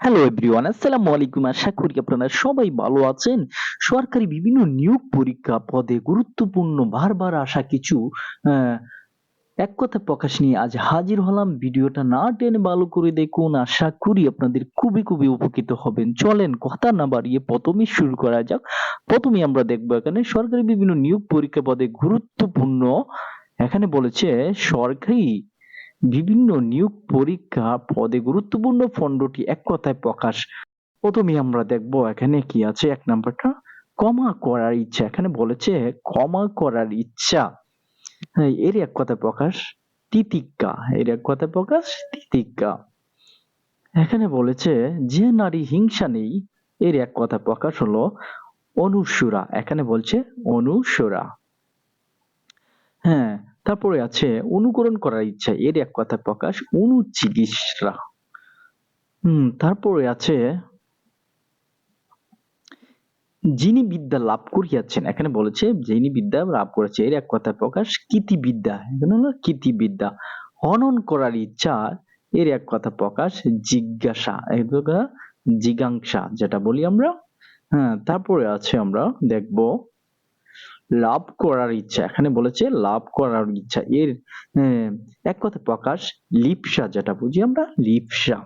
Hello everyone আসসালামু আলাইকুম আশা করি আপনারা সবাই ভালো আছেন। সরকারি বিভিন্ন নিয়োগ পরীক্ষা পদে গুরুত্বপূর্ণ বারবার আসা কিছু এক কথা প্রকাশ নিয়ে আজ হাজির হলাম। ভিডিওটা না টেনে ভালো করে দেখুন। আশা করি আপনাদের খুবই খুবই উপকৃত হবেন। চলেন কথা না বাড়িয়ে প্রথমেই শুরু করা যাক। প্রথমে আমরা দেখব এখানে সরকারি বিভিন্ন নিয়োগ পরীক্ষা পদে গুরুত্বপূর্ণ। এখানে বলেছে সরকারি বিভিন্ন নিয়োগ পরীক্ষা পদে গুরুত্বপূর্ণ ফন্ডটি এক কথায় প্রকাশ। প্রথমে আমরা দেখব এখানে কি আছে। এক নাম্বারটা কমা করার ইচ্ছা। এখানে বলেছে ক্ষমা করার ইচ্ছা। হ্যাঁ এর এক কথা প্রকাশ তিতিক্ষা। এর এক কথা প্রকাশ তিতিক্ষা। এখানে বলেছে, যে নারী হিংসা নেই, এর এক কথা প্রকাশ হলো অনুসুরা। এখানে বলছে অনুসুরা। হ্যাঁ তারপরে আছে অনুকরণ করার ইচ্ছা। এর এক কথা প্রকাশ, অনুচিকিৎসা। হুম, তারপরে আছে, যিনি বিদ্যা লাভ করিয়াছেন, এখানে বলেছে যিনি বিদ্যা লাভ করেছে, এর এক কথা প্রকাশ কীতি বিদ্যা এখানে হলো কীতি বিদ্যা হনন করার ইচ্ছা, এর এক কথা প্রকাশ, জিজ্ঞাসা। জিজ্ঞাসা, যেটা বলি আমরা। হ্যাঁ তারপরে আছে আমরা দেখব লাভ করার ইচ্ছা। এখানে বলেছে লাভ করার ইচ্ছা। এর আহ, এক কথা প্রকাশ লিপসা যেটা বুঝি আমরা লিপসা।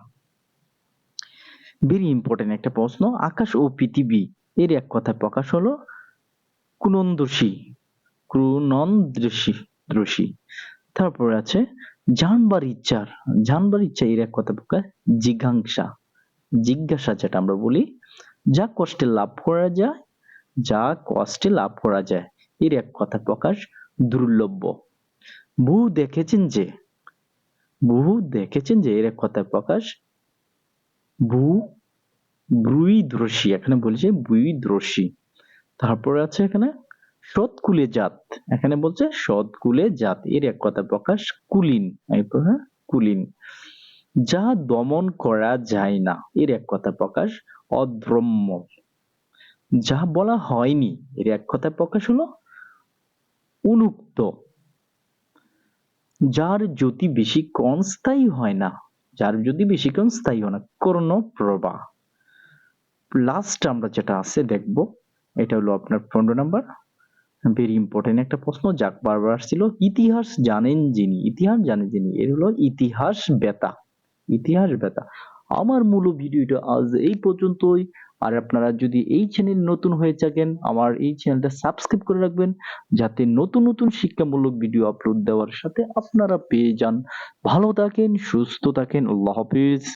ভেরি ইম্পর্টেন্ট একটা প্রশ্ন আকাশ ও পৃথিবী এর এক কথা প্রকাশ হলো কুনন্দসী কুনন্দসী দৃশী তারপরে আছে জানবার ইচ্ছার জানবার ইচ্ছা এর এক কথা প্রকাশ জিজ্ঞাসা। জিজ্ঞাসা যেটা আমরা বলি যা কষ্টে লাভ করা যায় যা কষ্টে লাভ করা যায়। এর এক কথা প্রকাশ দুর্লভ্য বহু দেখেছেন যে বহু দেখেছেন যে এর এক কথা প্রকাশ ভূ ব্রুইদ্রসী এখানে বলছে ব্রুইদ্রসী তারপরে আছে এখানে সৎকুলে জাত। এখানে বলছে সৎকুলে জাত। এর এক কথা প্রকাশ কুলিন। হ্যাঁ, কুলীন। যা দমন করা যায় না এর এক কথা প্রকাশ অদ্রম্য। যা বলা হয়নি এর এক কথা প্রকাশ হলো উন্মুক্ত যার জ্যোতি বেশিক্ষণ স্থায়ী হয় না, যার জ্যোতি বেশিক্ষণ স্থায়ী হয় না কর্ণ প্রভা লাস্ট আমরা যেটা আছে দেখব, এটা হলো আপনার পনেরো নাম্বার। ভেরি ইম্পর্টেন্ট একটা প্রশ্ন, যাক বারবার আসছিল। ইতিহাস জানেন যিনি, ইতিহাস জানেন যিনি, এর হলো ইতিহাস বেতা ইতিহাস বেতা। আমার মূল ভিডিওটা আজ এই পর্যন্তই। আর আপনারা যদি এই চ্যানেল নতুন হয়ে থাকেন, আমার এই চ্যানেলটা সাবস্ক্রাইব করে রাখবেন, যাতে নতুন নতুন শিক্ষামূলক ভিডিও আপলোড দেওয়ার সাথে আপনারা পেয়ে যান। ভালো থাকেন, সুস্থ থাকেন, আল্লাহ হাফিজ।